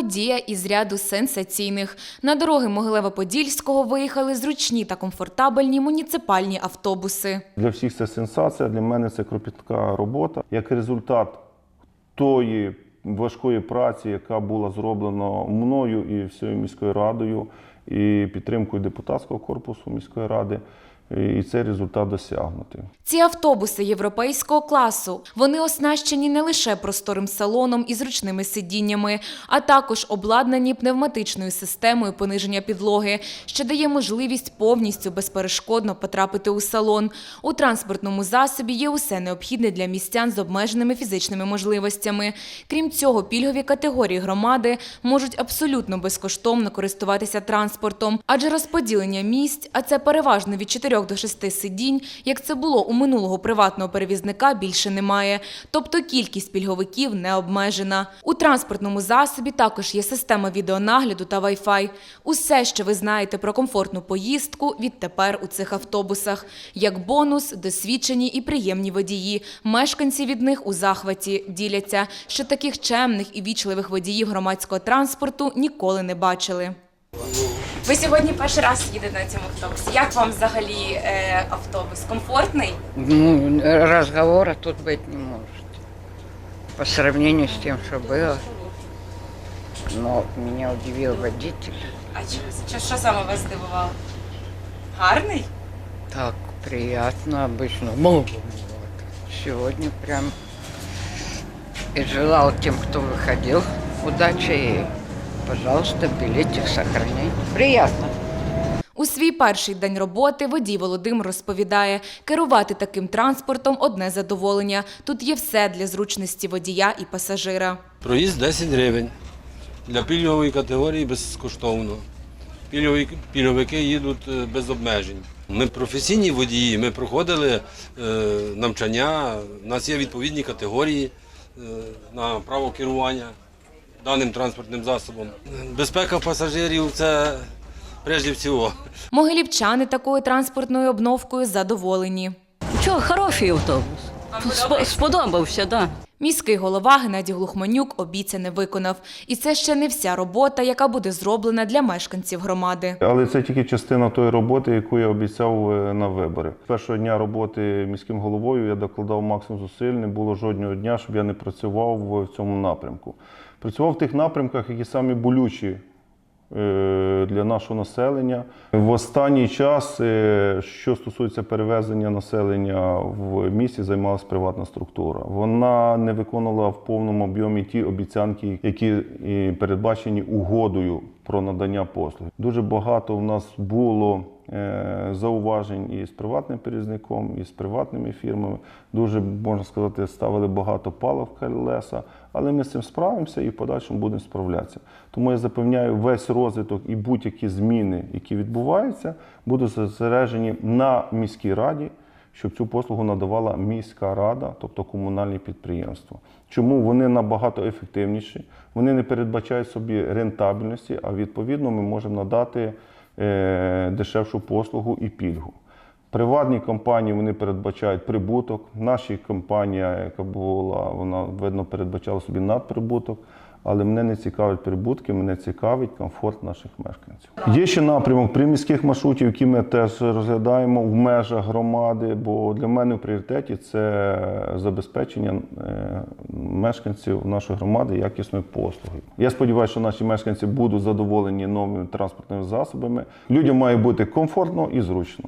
подія із ряду сенсаційних. На дороги Могилева-Подільського виїхали зручні та комфортабельні муніципальні автобуси. Для всіх це сенсація, для мене це кропітка робота. Як результат тої важкої праці, яка була зроблена мною і всією міською радою, і підтримкою депутатського корпусу міської ради, і цей результат досягнутий. Ці автобуси європейського класу. Вони оснащені не лише просторим салоном і зручними сидіннями, а також обладнані пневматичною системою пониження підлоги, що дає можливість повністю безперешкодно потрапити у салон. У транспортному засобі є усе необхідне для містян з обмеженими фізичними можливостями. Крім цього, пільгові категорії громади можуть абсолютно безкоштовно користуватися транспортом, адже розподілення місць, а це переважно від 4 до 6 сидінь, як це було у минулого приватного перевізника, більше немає. Тобто кількість пільговиків не обмежена. У транспортному засобі також є система відеонагляду та Wi-Fi. Усе, що ви знаєте про комфортну поїздку, відтепер у цих автобусах. Як бонус, досвідчені і приємні водії. Мешканці від них у захваті діляться, що таких чемних і вічливих водіїв громадського транспорту ніколи не бачили. Ви сьогодні перший раз їдете на цьому автобусі. Як вам взагалі е, автобус? Комфортний? Ну, разговора тут быть не может. По сравнению с тем, что было. Но меня удивил водитель. А чого? Що, що саме вас здивувало? Гарний? Так приятно обычно. Ну, Сегодня прям и желал тем, кто выходил, удачи и, пожалуйста, билетик сохраняйте. Приятно. У свій перший день роботи водій Володимир розповідає, керувати таким транспортом одне задоволення. Тут є все для зручності водія і пасажира. Проїзд 10 гривень. Для пільгової категорії безкоштовно. Пільгові, пільговики їдуть е, без обмежень. Ми професійні водії, ми проходили е, навчання, у нас є відповідні категорії е, на право керування даним транспортним засобом. Безпека пасажирів це прежде всього. Могилівчани такою транспортною обновкою задоволені. Чого, хороший автобус. Спо- Сподобався, так. Да. Міський голова Геннадій Глухманюк обіцяне виконав. І це ще не вся робота, яка буде зроблена для мешканців громади. Але це тільки частина тої роботи, яку я обіцяв е, на вибори. Першого дня роботи міським головою я докладав максимум зусиль. Не було жодного дня, щоб я не працював в цьому напрямку. Працював в тих напрямках, які самі болючі для нашого населення. В останній час, е, що стосується перевезення населення в місті, займалася приватна структура. Вона не виконувала в повному об'ємі ті обіцянки, які передбачені угодою про надання послуг. Дуже багато в нас було е, зауважень і з приватним перевізником, і з приватними фірмами. Дуже можна сказати, ставили багато палив в колеса, але ми з цим справимося і в подальшому будемо справлятися. Тому я запевняю, весь розвиток і будь-які зміни, які відбуваються, будуть зосереджені на міській раді. Щоб цю послугу надавала міська рада, тобто комунальні підприємства. Чому вони набагато ефективніші? Вони не передбачають собі рентабельності, а відповідно ми можемо надати е, дешевшу послугу і пільгу. Приватні компанії вони передбачають прибуток. Наша компанія, яка була, вона видно передбачала собі надприбуток. Але мене не цікавить прибутки, мене цікавить комфорт наших мешканців. Є ще напрямок приміських маршрутів, які ми теж розглядаємо в межах громади. Бо для мене в пріоритеті це забезпечення е, мешканців нашої громади якісною послугою. Я сподіваюся, що наші мешканці будуть задоволені новими транспортними засобами. Людям має бути комфортно і зручно.